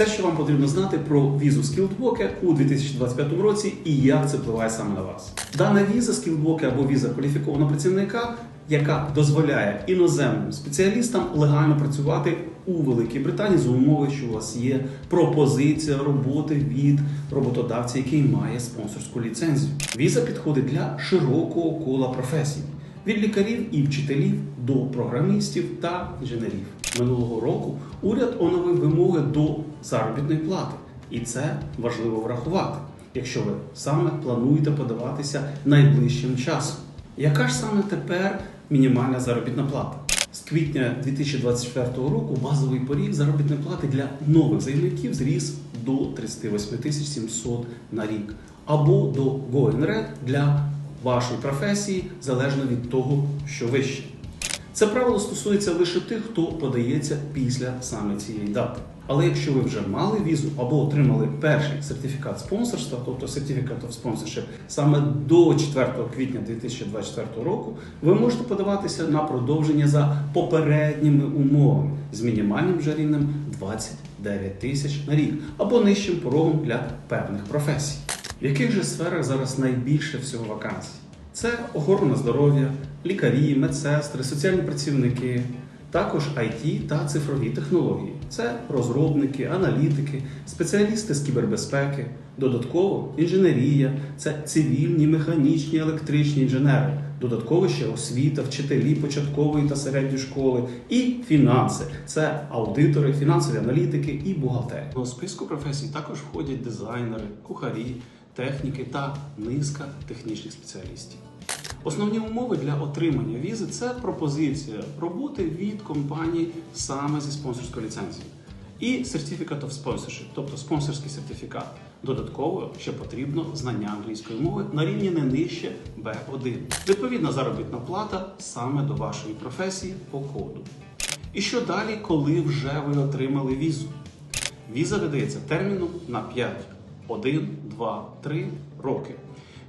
Те, що вам потрібно знати про візу Skilled у 2025 році і як це впливає саме на вас. Дана віза Skilled або віза кваліфікованого працівника, яка дозволяє іноземним спеціалістам легально працювати у Великій Британії за умови, що у вас є пропозиція роботи від роботодавця, який має спонсорську ліцензію. Віза підходить для широкого кола професій від лікарів і вчителів до програмістів та інженерів. Минулого року уряд оновив вимоги до заробітної плати, і це важливо врахувати, якщо ви саме плануєте подаватися найближчим часом. Яка ж саме тепер мінімальна заробітна плата? З квітня 2024 року базовий поріг заробітної плати для нових заявників зріс до 38 тисяч 700 на рік, або до Going Red для вашої професії залежно від того, що вище. Це правило стосується лише тих, хто подається після саме цієї дати. Але якщо ви вже мали візу або отримали перший сертифікат спонсорства, тобто Certificate of Sponsorship, саме до 4 квітня 2024 року, ви можете подаватися на продовження за попередніми умовами з мінімальним вже рівнем 29 тисяч на рік або нижчим порогом для певних професій. В яких же сферах зараз найбільше всього вакансій? Це охорона здоров'я, лікарі, медсестри, соціальні працівники, також IT та цифрові технології. Це розробники, аналітики, спеціалісти з кібербезпеки, додатково інженерія, це цивільні, механічні, електричні інженери, додатково ще освіта, вчителі початкової та середньої школи і фінанси. Це аудитори, фінансові аналітики і бухгалтери. До списку професій також входять дизайнери, кухарі, техніки та низка технічних спеціалістів. Основні умови для отримання візи це пропозиція роботи від компанії саме зі спонсорською ліцензією. І Certificate of Sponsorship, тобто спонсорський сертифікат. Додатково ще потрібно знання англійської мови на рівні не нижче B1. Відповідна заробітна плата саме до вашої професії по коду. І що далі, коли вже ви отримали візу? Віза видається терміном на 5, 1, 2, 3 роки.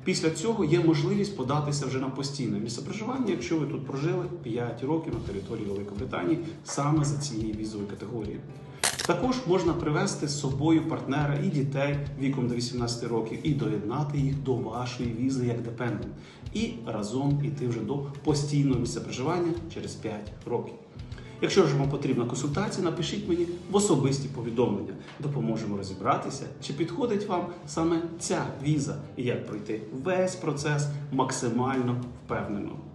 Після цього є можливість податися вже на постійне місце проживання, якщо ви тут прожили 5 років на території Великобританії саме за цією візовою категорією. Також можна привезти з собою партнера і дітей віком до 18 років і доєднати їх до вашої візи як депендент, і разом іти вже до постійного місця проживання через 5 років. Якщо ж вам потрібна консультація, напишіть мені в особисті повідомлення. Допоможемо розібратися, чи підходить вам саме ця віза і як пройти весь процес максимально впевнено.